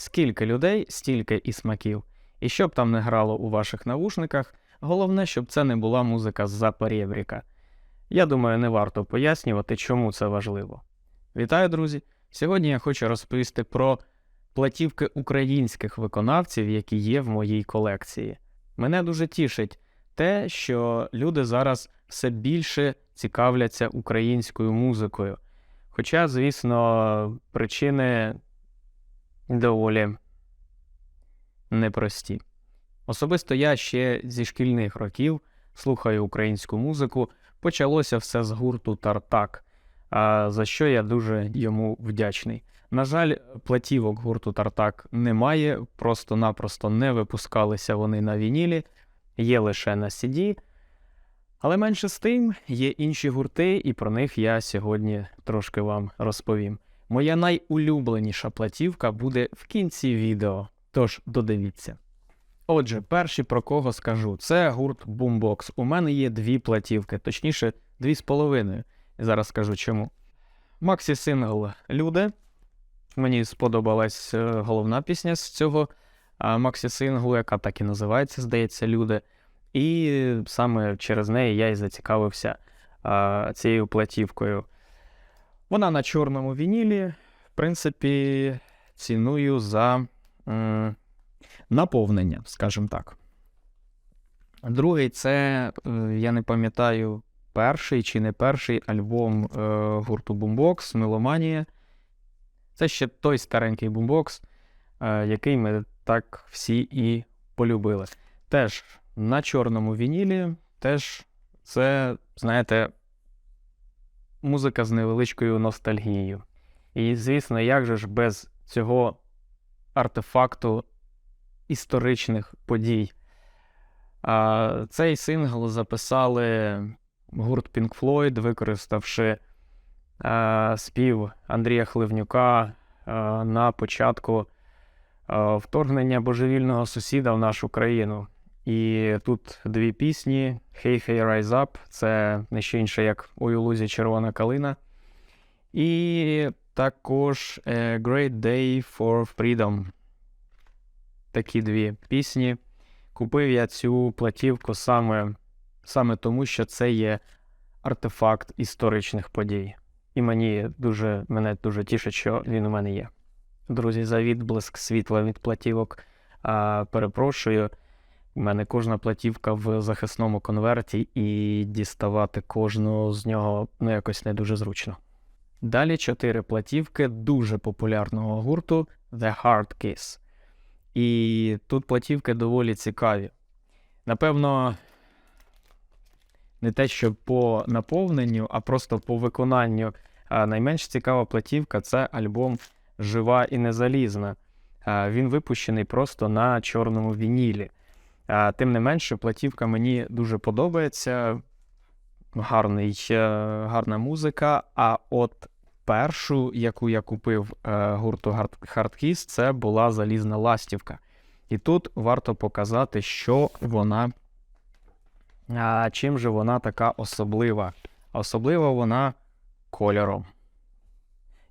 Скільки людей, стільки і смаків. І щоб там не грало у ваших навушниках, головне, щоб це не була музика з-за перебріка. Я думаю, не варто пояснювати, чому це важливо. Вітаю, друзі! Сьогодні я хочу розповісти про платівки українських виконавців, які є в моїй колекції. Мене дуже тішить те, що люди зараз все більше цікавляться українською музикою. Хоча, звісно, причини доволі непрості. Особисто я ще зі шкільних років слухаю українську музику. Почалося все з гурту Тартак, за що я дуже йому вдячний. На жаль, платівок гурту Тартак немає, просто-напросто не випускалися вони на вінілі, є лише на CD. Але менше з тим є інші гурти, і про них я сьогодні трошки вам розповім. Моя найулюбленіша платівка буде в кінці відео, тож додивіться. Отже, перший про кого скажу, це гурт Boombox. У мене є дві платівки, точніше, дві з половиною. Зараз скажу чому. Максі сингл Люди. Мені сподобалась е, головна пісня з цього Максі синглу, яка так і називається, здається, Люди. І саме через неї я і зацікавився цією платівкою. Вона на чорному вінілі, в принципі, ціную за м, наповнення, скажімо так. Другий це, е, я не пам'ятаю, перший чи не перший альбом е, гурту Boombox Меломанія. Це ще той старенький бумбокс, е, який ми так всі і полюбили. Теж на чорному вінілі, теж це, знаєте, музика з невеличкою ностальгією. І, звісно, як же ж без цього артефакту історичних подій. А, Цей сингл записали гурт Pink Floyd, використавши а, спів Андрія Хливнюка а, на початку а, вторгнення божевільного сусіда в нашу країну. І тут дві пісні: Hey Hey Rise Up це не що інше, як у лузі Червона калина. І також A Great Day for Freedom. Такі дві пісні. Купив я цю платівку саме, саме тому, що це є артефакт історичних подій. І мені дуже, мене дуже тішить, що він у мене є. Друзі, за відблиск світла від платівок. А, перепрошую. У мене кожна платівка в захисному конверті, і діставати кожну з нього ну, якось не дуже зручно. Далі чотири платівки дуже популярного гурту The Hard Kiss. І тут платівки доволі цікаві. Напевно, не те, що по наповненню, а просто по виконанню. А найменш цікава платівка це альбом Жива і незалізна. Він випущений просто на чорному вінілі. Тим не менше, платівка мені дуже подобається. Гарний, Гарна музика. А от першу, яку я купив е, гурту Hardkiss, це була залізна ластівка. І тут варто показати, що вона, чим же вона така особлива. Особлива вона кольором.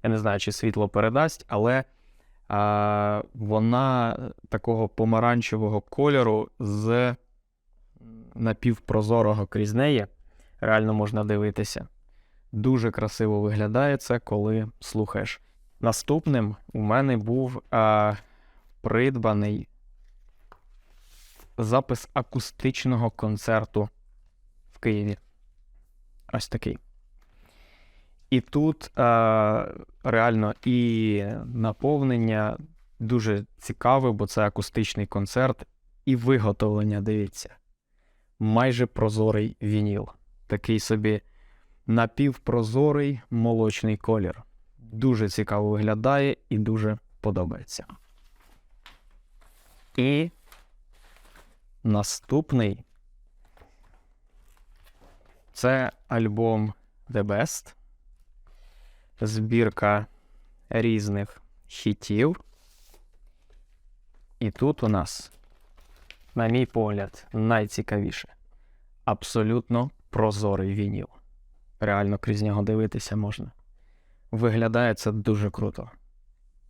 Я не знаю, чи світло передасть, але а, вона такого помаранчевого кольору з напівпрозорого крізь неї. Реально можна дивитися. Дуже красиво виглядає це, коли слухаєш. Наступним у мене був а, придбаний запис акустичного концерту в Києві. Ось такий. І тут а, реально і наповнення дуже цікаве, бо це акустичний концерт, і виготовлення, дивіться. Майже прозорий вініл. Такий собі напівпрозорий молочний колір. Дуже цікаво виглядає і дуже подобається. І наступний це альбом The Best. Збірка різних хітів. І тут у нас, на мій погляд, найцікавіше абсолютно прозорий вініл. Реально крізь нього дивитися можна. Виглядає це дуже круто.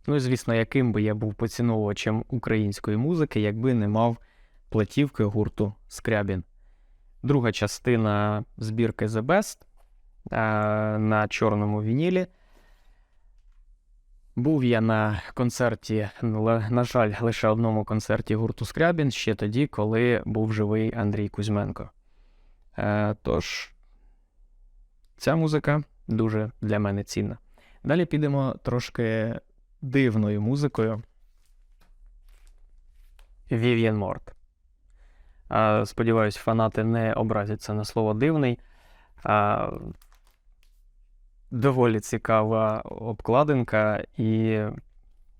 Ну і звісно, яким би я був поціновувачем української музики, якби не мав платівки гурту Скрябін. Друга частина збірки The Best на чорному вінілі. Був я на концерті, на жаль, лише одному концерті гурту Скрябін ще тоді, коли був живий Андрій Кузьменко. Е, тож, ця музика дуже для мене цінна. Далі підемо трошки дивною музикою. Вів'єн Морт. Сподіваюсь, фанати не образяться на слово дивний. Доволі цікава обкладинка і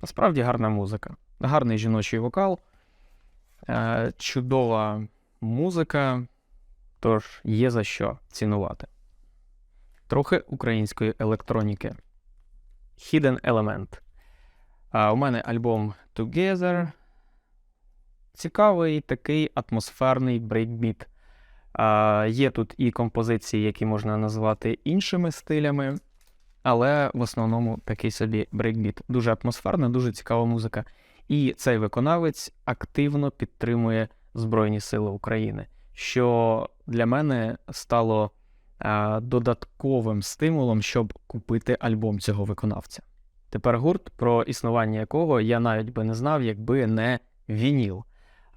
насправді гарна музика. Гарний жіночий вокал, е, чудова музика, тож є за що цінувати. Трохи української електроніки. Hidden Element. А, у мене альбом Together. Цікавий такий атмосферний брейкбіт. Є тут і композиції, які можна назвати іншими стилями, але в основному такий собі брейкбіт. Дуже атмосферна, дуже цікава музика. І цей виконавець активно підтримує Збройні Сили України, що для мене стало додатковим стимулом, щоб купити альбом цього виконавця. Тепер гурт, про існування якого я навіть би не знав, якби не Вініл.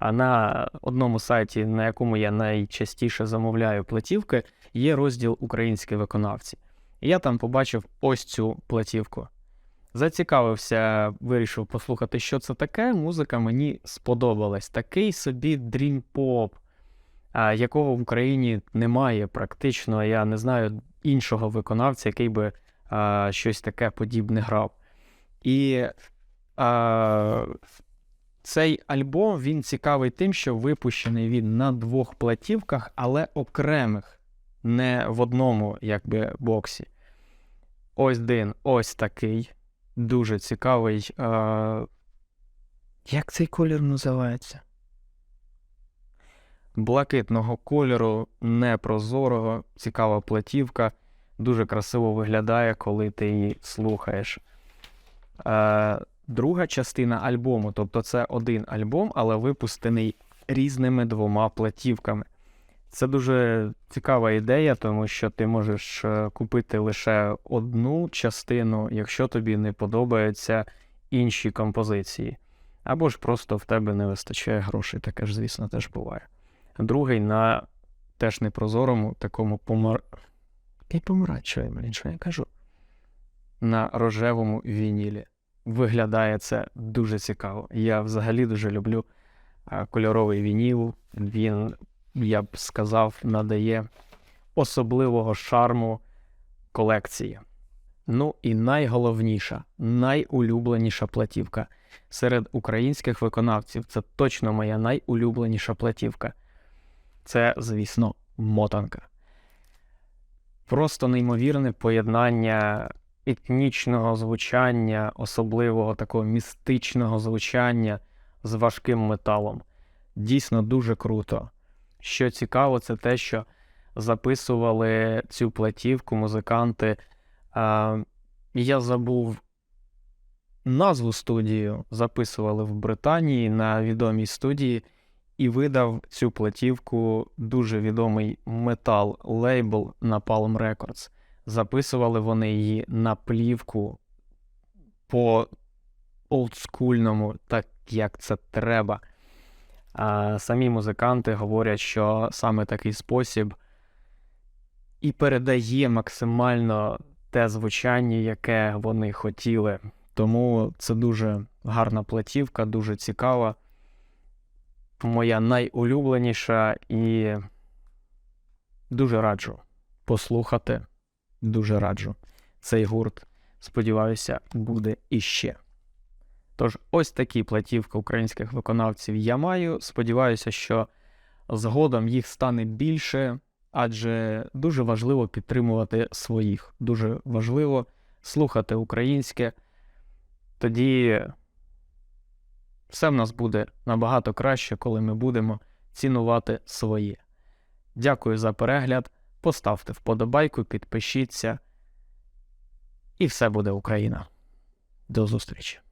А на одному сайті, на якому я найчастіше замовляю платівки, є розділ Українські виконавці. Я там побачив ось цю платівку. Зацікавився, вирішив послухати, що це таке. Музика мені сподобалась. Такий собі дрім-поп, якого в Україні немає практично. Я не знаю іншого виконавця, який би а, щось таке подібне грав. І а, цей альбом він цікавий тим, що випущений він на двох платівках, але окремих, не в одному якби, боксі. Ось один, ось такий. Дуже цікавий. А... Як цей колір називається? Блакитного кольору, непрозорого, цікава платівка. Дуже красиво виглядає, коли ти її слухаєш. Е, друга частина альбому, тобто це один альбом, але випустений різними двома платівками. Це дуже цікава ідея, тому що ти можеш е, купити лише одну частину, якщо тобі не подобаються інші композиції. Або ж просто в тебе не вистачає грошей, таке ж, звісно, теж буває. Другий на теж непрозорому, такому помар... Помаранчевий, блін, що я кажу? На рожевому вінілі. Виглядає це дуже цікаво. Я взагалі дуже люблю кольоровий вініл. Він, я б сказав, надає особливого шарму колекції. Ну і найголовніша, найулюбленіша платівка серед українських виконавців. Це точно моя найулюбленіша платівка. Це, звісно, мотанка. Просто неймовірне поєднання етнічного звучання, особливого такого містичного звучання з важким металом. Дійсно дуже круто. Що цікаво, це те, що записували цю платівку музиканти. А, я забув назву студію, записували в Британії на відомій студії, і видав цю платівку дуже відомий метал лейбл Napalm Records. Записували вони її на плівку по олдскульному, так як це треба. А самі музиканти говорять, що саме такий спосіб і передає максимально те звучання, яке вони хотіли. Тому це дуже гарна платівка, дуже цікава. Моя найулюбленіша і дуже раджу послухати. Дуже раджу. Цей гурт, сподіваюся, буде іще. Тож, ось такі платівки українських виконавців я маю. Сподіваюся, що згодом їх стане більше, адже дуже важливо підтримувати своїх. Дуже важливо слухати українське. Тоді все в нас буде набагато краще, коли ми будемо цінувати своє. Дякую за перегляд. Поставте вподобайку, підпишіться. І все буде Україна. До зустрічі!